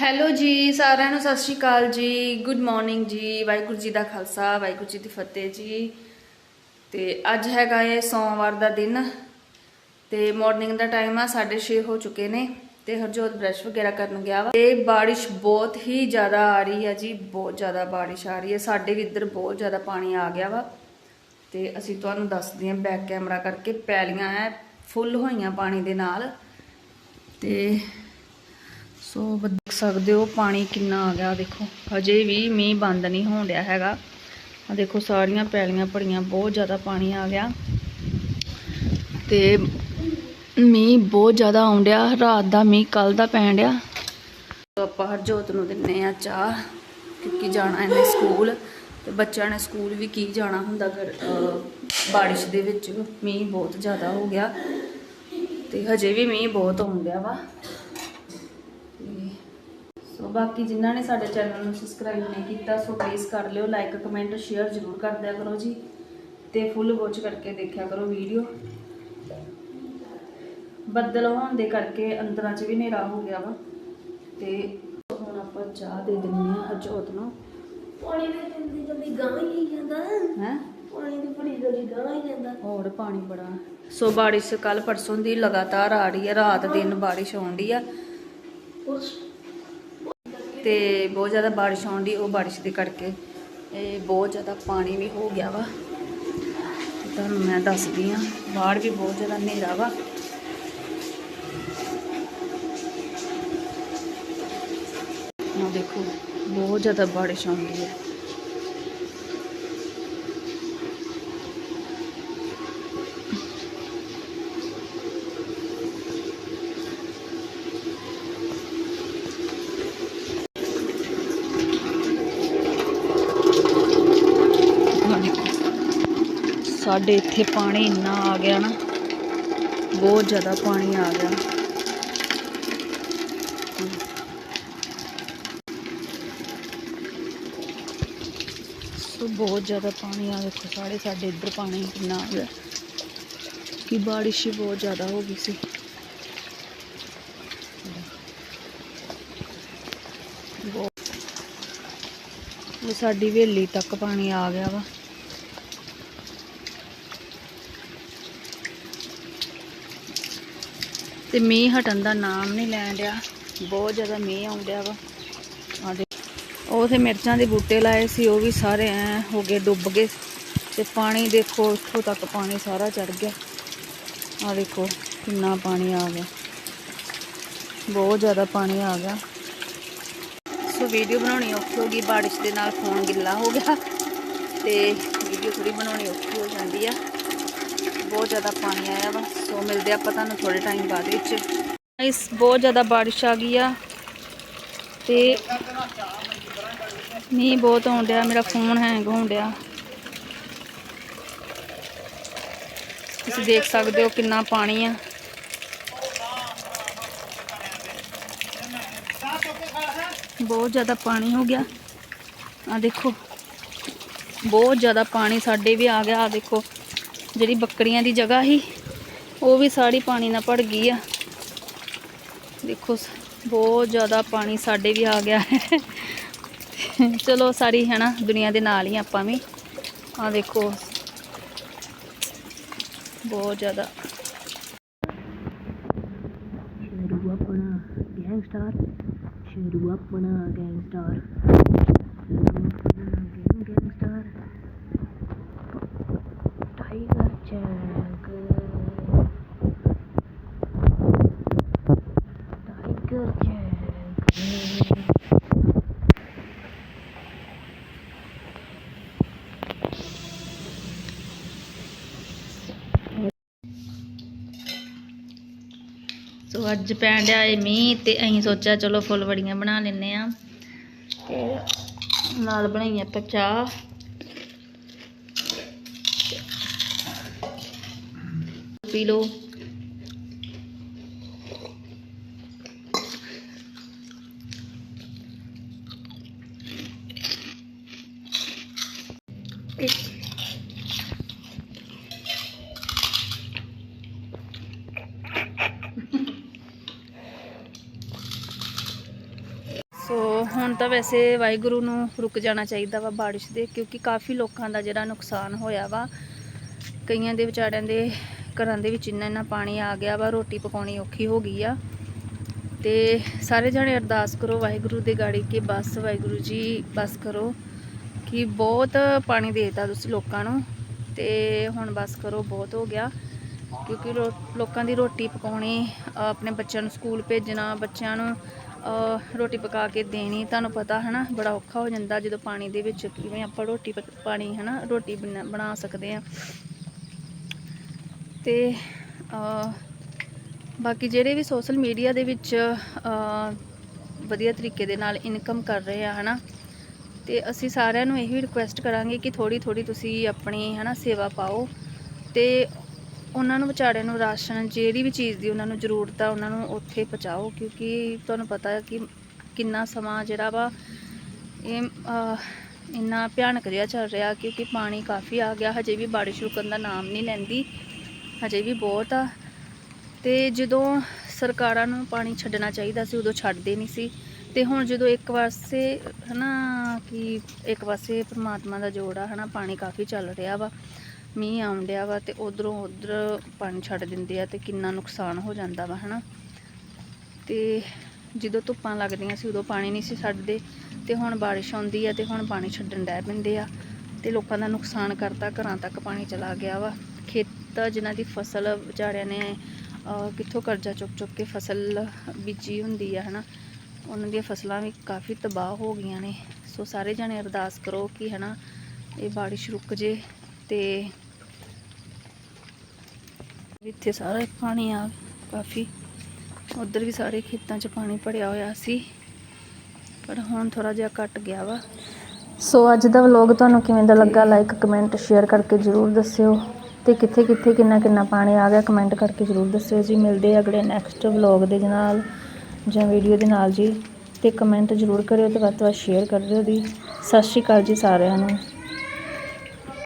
Hello ਜੀ, ਸਾਰਿਆਂ ਨੂੰ ਸਤਿ ਸ਼੍ਰੀ ਅਕਾਲ ਜੀ। ਗੁੱਡ ਮਾਰਨਿੰਗ ਜੀ, ਵਾਹਿਗੁਰੂ ਜੀ ਦਾ ਖਾਲਸਾ, ਵਾਹਿਗੁਰੂ ਜੀ ਦੀ ਫਤਿਹ ਜੀ। ਤੇ ਅੱਜ ਹੈਗਾ ਇਹ ਸੋਮਵਾਰ ਦਾ ਦਿਨ ਤੇ ਮਾਰਨਿੰਗ ਦਾ ਟਾਈਮ ਆ 6:30 ਹੋ ਚੁੱਕੇ ਨੇ ਤੇ ਹਰਜੋਤ ਬ੍ਰਸ਼ ਵਗੈਰਾ ਕਰਨ ਗਿਆ ਵਾ। ਤੇ ਬਾਰਿਸ਼ ਬਹੁਤ ਹੀ ਜ਼ਿਆਦਾ ਆ ਰਹੀ ਹੈ ਜੀ, ਬਹੁਤ ਜ਼ਿਆਦਾ ਬਾਰਿਸ਼ ਆ ਰਹੀ ਹੈ ਸਾਡੇ ਵੀ ਇੱਧਰ ਬਹੁਤ ਜ਼ਿਆਦਾ ਪਾਣੀ ਆ ਗਿਆ ਵਾ। ਤੇ ਅਸੀਂ ਤੁਹਾਨੂੰ ਦੱਸਦੇ ਹਾਂ ਬੈਕ ਕੈਮਰਾ ਕਰਕੇ, ਪੈਲੀਆਂ ਐ, ਫੁੱਲ ਹੋਈਆਂ ਪਾਣੀ ਦੇ ਨਾਲ। ਤੇ ਸੋ ਦੇਖ ਸਕਦੇ ਹੋ, ਪਾਣੀ ਕਿੰਨਾ ਆ ਗਿਆ, ਦੇਖੋ। ਹਜੇ ਵੀ ਮੀਂਹ ਬੰਦ ਨਹੀਂ ਹੋਣ ਡਿਆ ਹੈਗਾ। ਆ ਦੇਖੋ, ਸਾਰੀਆਂ ਪੈਲੀਆਂ ਭਰੀਆਂ, ਬਹੁਤ ਜ਼ਿਆਦਾ ਪਾਣੀ ਆ ਗਿਆ। ਤੇ ਮੀਂਹ ਬਹੁਤ ਜ਼ਿਆਦਾ ਆਉਣ ਡਿਆ, ਰਾਤ ਦਾ ਮੀਂਹ ਕੱਲ ਦਾ ਪੈਣ ਡਿਆ। ਆਪਾਂ ਹਰਜੋਤ ਨੂੰ ਦਿੰਨੇ ਆ ਚਾਹ, ਕਿਉਂਕਿ ਜਾਣਾ ਇਹਨੇ ਸਕੂਲ। ਤੇ ਬੱਚਿਆਂ ਨੇ ਸਕੂਲ ਵੀ ਕੀ ਜਾਣਾ ਹੁੰਦਾ, ਗਰ ਬਾਰਿਸ਼ ਦੇ ਵਿੱਚ। ਮੀਂਹ ਬਹੁਤ ਜ਼ਿਆਦਾ ਹੋ ਗਿਆ। ਤੇ ਹਜੇ ਵੀ ਮੀਂਹ ਬਹੁਤ ਆਉਣ ਡਿਆ ਵਾ। ਸੋ ਬਾਕੀ ਜਿਨ੍ਹਾਂ ਨੇ ਸਾਡੇ ਚੈਨਲ ਨੂੰ ਸਬਸਕ੍ਰਾਈਬ ਨਹੀਂ ਕੀਤਾ ਸੋ ਪਲੀਜ਼ ਕਰ ਲਿਓ ਲਾਈਕ ਕਮੈਂਟ ਸ਼ੇਅਰ ਜ਼ਰੂਰ ਕਰ ਦਿਆ ਕਰੋ ਜੀ। ਤੇ ਫੁੱਲ ਵਾਚ ਕਰਕੇ ਦੇਖਿਆ ਕਰੋ ਵੀਡੀਓ ਬੱਦਲ ਹੋਣ ਦੇ ਕਰਕੇ ਅੰਦਰਾਂ 'ਚ ਵੀ ਹਨੇਰਾ ਹੋ ਗਿਆ ਵਾ। ਤੇ ਹੁਣ ਆਪਾਂ ਚਾਹ ਦੇ ਦਿੰਨੇ ਆ ਹਰਜੋਤ ਨੂੰ। ਪਾਣੀ ਦੇ ਜਲਦੀ ਜਲਦੀ ਗਾਂ ਹੀ ਜਾਂਦਾ। ਹੈ? ਪਾਣੀ ਦੀ ਬੜੀ ਜਲਦੀ ਗਾਂ ਹੀ ਜਾਂਦਾ। ਹੋਰ ਪਾਣੀ ਬੜਾ। ਸੋ ਬਾਰਿਸ਼ ਕੱਲ ਪਰਸੋਂ ਦੀ ਲਗਾਤਾਰ ਆ ਰਹੀ ਹੈ ਰਾਤ ਦਿਨ ਬਾਰਿਸ਼ ਆਉਣ ਡਈ ਆ। ਉਸ ਤੇ ਬਹੁਤ ਜ਼ਿਆਦਾ ਬਾਰਿਸ਼ ਆਉਣ ਦੀ ਉਹ ਬਾਰਿਸ਼ ਦੇ ਕਰਕੇ ਇਹ ਬਹੁਤ ਜ਼ਿਆਦਾ ਪਾਣੀ ਵੀ ਹੋ ਗਿਆ ਵਾ। ਤੁਹਾਨੂੰ ਮੈਂ ਦੱਸਦੀ ਆ ਬਾੜ ਵੀ ਬਹੁਤ ਜ਼ਿਆਦਾ ਹਨੇਰਾ ਵਾ। ਆ ਦੇਖੋ, ਬਹੁਤ ਜ਼ਿਆਦਾ ਬਾਰਿਸ਼ ਆਉਂਦੀ ਹੈ ਆਹ ਦੇਖੋ ਸਾਡੇ ਇੱਥੇ ਪਾਣੀ ਇੰਨਾ ਆ ਗਿਆ ਨਾ, ਬਹੁਤ ਜ਼ਿਆਦਾ ਪਾਣੀ ਆ ਗਿਆ। ਸੋ ਬਹੁਤ ਜ਼ਿਆਦਾ ਪਾਣੀ ਆ, ਦੇਖੋ ਸਾਰੇ ਸਾਡੇ ਇੱਧਰ ਪਾਣੀ ਕਿੰਨਾ ਆ ਗਿਆ। ਕਿ ਬਾਰਿਸ਼ ਬਹੁਤ ਜ਼ਿਆਦਾ ਹੋ ਗਈ ਸੀ। ਬਹੁਤ। ਸਾਡੀ ਹਵੇਲੀ ਤੱਕ ਪਾਣੀ ਆ ਗਿਆ ਵਾ। ਤੇ ਮੀਂਹ ਹਟਣ ਦਾ ਨਾਮ ਨਹੀਂ ਲੈਣ ਡਿਆ। ਬਹੁਤ ਜ਼ਿਆਦਾ ਮੀਂਹ ਆਉਣ ਵਾ। ਆ ਦੇ ਉਹ ਤੇ ਮਿਰਚਾਂ ਦੇ ਬੂਟੇ ਲਾਏ ਸੀ, ਉਹ ਵੀ ਸਾਰੇ ਐ ਹੋ ਗਏ ਡੁੱਬ ਗਏ। ਤੇ ਪਾਣੀ ਦੇਖੋ, ਇੱਥੋਂ ਤੱਕ ਪਾਣੀ ਸਾਰਾ ਚੜ ਗਿਆ। ਆ ਦੇਖੋ, ਕਿੰਨਾ ਪਾਣੀ ਆ ਗਿਆ। ਬਹੁਤ ਜ਼ਿਆਦਾ ਪਾਣੀ ਆ ਗਿਆ। ਸੋ ਵੀਡੀਓ ਬਣਾਉਣੀ ਔਖੀ ਹੋ ਗਈ, ਬਾਰਿਸ਼ ਦੇ ਨਾਲ ਫੋਨ ਗਿੱਲਾ ਹੋ ਗਿਆ। ਤੇ ਵੀਡੀਓ ਥੋੜੀ ਬਣਾਉਣੀ ਔਖੀ ਹੋ ਜਾਂਦੀ ਆ। ਬਹੁਤ ਜ਼ਿਆਦਾ ਪਾਣੀ ਆਇਆ ਵਾ, ਸੋ ਮਿਲਦੇ ਆਪਾਂ ਤੁਹਾਨੂੰ ਥੋੜੇ ਟਾਈਮ ਬਾਅਦ ਵਿੱਚ। ਇਸ ਬਹੁਤ ਜ਼ਿਆਦਾ ਬਾਰਿਸ਼ ਆ ਗਈ ਆ ਤੇ ਮੀਂਹ ਬਹੁਤ ਆਉਣ ਡਿਆ, ਮੇਰਾ ਫੋਨ ਹੈਂਗ ਹੋਣ ਡਿਆ। ਤੁਸੀਂ ਦੇਖ ਸਕਦੇ ਹੋ ਕਿੰਨਾ ਪਾਣੀ ਆ। ਬਹੁਤ ਜ਼ਿਆਦਾ ਪਾਣੀ ਹੋ ਗਿਆ। ਆ ਦੇਖੋ, ਬਹੁਤ ਜ਼ਿਆਦਾ ਪਾਣੀ ਸਾਡੇ ਵੀ ਆ ਗਿਆ ਆ ਦੇਖੋ। ਜਿਹੜੀ ਬੱਕਰੀਆਂ ਦੀ ਜਗ੍ਹਾ ਸੀ, ਉਹ ਵੀ ਸਾਰੀ ਪਾਣੀ ਨਾਲ ਭੜ ਗਈ ਆ। ਦੇਖੋ ਬਹੁਤ ਜ਼ਿਆਦਾ ਪਾਣੀ ਸਾਡੇ ਵੀ ਆ ਗਿਆ ਹੈ। ਚਲੋ ਸਾਰੀ ਹੈ ਨਾ ਦੁਨੀਆ ਦੇ ਨਾਲ ਹੀ ਆਪਾਂ ਵੀ। ਆ ਦੇਖੋ। ਬਹੁਤ ਜ਼ਿਆਦਾ। ਸ਼ੇਰੂ ਆਪਣਾ ਗੈਂਗਸਟਰ, ਸ਼ੇਰੂ ਆਪਣਾ ਗੈਂਗਸਟਰ। ਤੋ ਅੱਜ ਪੈਣ ਡਿਆ ਏ ਮੀਂਹ ਤੇ ਅਸੀਂ ਸੋਚਿਆ ਚਲੋ ਫੁੱਲ ਵੜੀਆਂ ਬਣਾ ਲੈਨੇ ਆ। ਤੇ ਨਾਲ ਬਣਾਈ ਆਪਾਂ ਚਾਹ। ਪੀ ਲਓ। It's ਤਾਂ ਵੈਸੇ ਵਾਹਿਗੁਰੂ ਨੂੰ ਰੁਕ ਜਾਣਾ ਚਾਹੀਦਾ ਵਾ ਬਾਰਿਸ਼ ਦੇ, ਕਿਉਂਕਿ ਕਾਫੀ ਲੋਕਾਂ ਦਾ ਜਿਹੜਾ ਨੁਕਸਾਨ ਹੋਇਆ ਵਾ, ਕਈਆਂ ਦੇ ਵਿਚਾਰਿਆਂ ਦੇ ਘਰਾਂ ਦੇ ਵਿੱਚ ਇੰਨਾ ਇੰਨਾ ਪਾਣੀ ਆ ਗਿਆ ਵਾ, ਰੋਟੀ ਪਕਾਉਣੀ ਔਖੀ ਹੋ ਗਈ ਆ। ਤੇ ਸਾਰੇ ਜਣੇ ਅਰਦਾਸ ਕਰੋ ਵਾਹਿਗੁਰੂ ਦੇ ਗਾੜੀ ਕਿ ਬਸ ਵਾਹਿਗੁਰੂ ਜੀ, ਬਸ ਕਰੋ ਕਿ ਬਹੁਤ ਪਾਣੀ ਦੇਤਾ ਤੁਸੀਂ ਲੋਕਾਂ ਨੂੰ। ਤੇ ਹੁਣ ਬਸ ਕਰੋ, ਬਹੁਤ ਹੋ ਗਿਆ, ਕਿਉਂਕਿ ਲੋ- ਲੋਕਾਂ ਦੀ ਰੋਟੀ ਪਕਾਉਣੀ, ਆਪਣੇ ਬੱਚਿਆਂ ਨੂੰ ਸਕੂਲ ਭੇਜਣਾ, ਬੱਚਿਆਂ ਨੂੰ ਰੋਟੀ ਪਕਾ ਕੇ ਦੇਣੀ, ਤੁਹਾਨੂੰ ਪਤਾ ਹੈ ਨਾ ਬੜਾ ਔਖਾ ਹੋ ਜਾਂਦਾ ਜਦੋਂ ਪਾਣੀ ਦੇ ਵਿੱਚ ਕਿਵੇਂ ਆਪਾਂ ਰੋਟੀ ਪਕ- ਪਾਣੀ ਹੈ ਨਾ ਰੋਟੀ ਬਣਾ ਬਣਾ ਸਕਦੇ ਆ ਤੇ ਬਾਕੀ ਜਿਹੜੇ ਵੀ ਸੋਸ਼ਲ ਮੀਡੀਆ ਦੇ ਵਿੱਚ ਵਧੀਆ ਤਰੀਕੇ ਦੇ ਨਾਲ ਇਨਕਮ ਕਰ ਰਹੇ ਆ ਹਨਾ, ਤੇ ਅਸੀਂ ਸਾਰਿਆਂ ਨੂੰ ਇਹੀ ਰਿਕੁਐਸਟ ਕਰਾਂਗੇ ਕਿ ਥੋੜੀ ਥੋੜੀ ਤੁਸੀਂ ਆਪਣੀ ਹਨਾ ਸੇਵਾ ਪਾਓ, ਤੇ ਉਹਨਾਂ ਨੂੰ ਵਿਚਾਰੇ ਨੂੰ ਰਾਸ਼ਨ, ਜਿਹੜੀ ਵੀ ਚੀਜ਼ ਦੀ ਉਹਨਾਂ ਨੂੰ ਜ਼ਰੂਰਤ ਆ, ਉਹਨਾਂ ਨੂੰ ਉੱਥੇ ਪਹੁੰਚਾਓ, ਕਿਉਂਕਿ ਤੁਹਾਨੂੰ ਪਤਾ ਹੈ ਕਿ ਕਿੰਨਾ ਸਮਾਂ ਜਿਹੜਾ ਵਾ ਇਹ ਇੰਨਾ ਭਿਆਨਕ ਜਿਹਾ ਚੱਲ ਰਿਹਾ, ਕਿਉਂਕਿ ਪਾਣੀ ਕਾਫੀ ਆ ਗਿਆ, ਹਜੇ ਵੀ ਬਾਰਿਸ਼ ਰੁਕਣ ਦਾ ਨਾਮ ਨਹੀਂ ਲੈਂਦੀ, ਹਜੇ ਵੀ ਬਹੁਤ ਆ। ਤੇ ਜਦੋਂ ਸਰਕਾਰਾਂ ਨੂੰ ਪਾਣੀ ਛੱਡਣਾ ਚਾਹੀਦਾ ਸੀ, ਉਦੋਂ ਛੱਡਦੇ ਨਹੀਂ ਸੀ। ਤੇ ਹੁਣ ਜਦੋਂ ਇੱਕ ਪਾਸੇ, ਹਨਾ, ਕਿ ਇੱਕ ਪਾਸੇ ਪ੍ਰਮਾਤਮਾ ਦਾ ਜੋੜ ਆ, ਹਨਾ, ਪਾਣੀ ਕਾਫੀ ਚੱਲ ਰਿਹਾ ਵਾ ਮੀਂਹ ਆਉਣ ਵਾ ਤੇ ਉਧਰੋਂ ਉਧਰ ਪਾਣੀ ਛੱਡ ਦਿੰਦੇ ਆ ਤੇ ਕਿੰਨਾ ਨੁਕਸਾਨ ਹੋ ਜਾਂਦਾ ਵਾ, ਹਨਾ? ਤੇ ਜਦੋਂ ਧੁੱਪਾਂ ਲੱਗਦੀਆਂ ਸੀ, ਉਦੋਂ ਪਾਣੀ ਨਹੀਂ ਸੀ ਛੱਡਦੇ ਤੇ ਹੁਣ ਬਾਰਿਸ਼ ਆਉਂਦੀ ਆ ਤੇ ਹੁਣ ਪਾਣੀ ਛੱਡਣ ਡੈ ਪੈਂਦੇ ਆ ਤੇ ਲੋਕਾਂ ਦਾ ਨੁਕਸਾਨ ਕਰਤਾ, ਘਰਾਂ ਤੱਕ ਪਾਣੀ ਚਲਾ ਗਿਆ ਵਾ। ਖੇਤ ਜਿਨ੍ਹਾਂ ਦੀ ਫਸਲ ਵਿਚਾਰਿਆਂ ਨੇ ਕਿੱਥੋਂ ਕਰਜ਼ਾ ਚੁੱਕ ਚੁੱਕ ਕੇ ਫਸਲ ਬੀਜੀ ਹੁੰਦੀ ਆ, ਹਨਾ? ਉਹਨਾਂ ਦੀਆਂ ਫਸਲਾਂ ਵੀ ਕਾਫੀ ਤਬਾਹ ਹੋ ਗਈਆਂ ਨੇ। ਸੋ ਸਾਰੇ ਜਣੇ ਅਰਦਾਸ ਕਰੋ ਕਿ, ਹਨਾ, ਇਹ ਬਾਰਿਸ਼ ਰੁਕ ਜੇ ਤੇ ਇੱਥੇ ਸਾਰਾ ਪਾਣੀ ਆ ਕਾਫੀ। ਉਧਰ ਵੀ ਸਾਰੇ ਖੇਤਾਂ 'ਚ ਪਾਣੀ ਭਰਿਆ ਹੋਇਆ ਸੀ, ਪਰ ਹੁਣ ਥੋੜਾ ਜਿਹਾ ਘਟ ਗਿਆ ਵਾ। ਸੋ ਅੱਜ ਦਾ ਵਲੌਗ ਤੁਹਾਨੂੰ ਕਿਵੇਂ ਦਾ ਲੱਗਾ ਲਾਈਕ ਕਮੈਂਟ ਸ਼ੇਅਰ ਕਰਕੇ ਜਰੂਰ ਦੱਸਿਓ। ਤੇ ਕਿੱਥੇ ਕਿੱਥੇ ਕਿੰਨਾ ਕਿੰਨਾ ਪਾਣੀ ਆ ਗਿਆ ਕਮੈਂਟ ਕਰਕੇ ਜਰੂਰ ਦੱਸਿਓ ਜੀ। ਮਿਲਦੇ ਅਗਲੇ ਨੈਕਸਟ ਵਲੌਗ ਦੇ ਨਾਲ ਜਾਂ ਵੀਡੀਓ ਦੇ ਨਾਲ ਜੀ। ਤੇ ਕਮੈਂਟ ਜਰੂਰ ਕਰਿਓ ਤੇ ਵੱਧ ਤੋਂ ਵੱਧ ਸ਼ੇਅਰ ਕਰ ਦਿਓ ਜੀ। ਸਤਿ ਸ਼੍ਰੀ ਅਕਾਲ ਜੀ ਸਾਰਿਆਂ ਨੂੰ।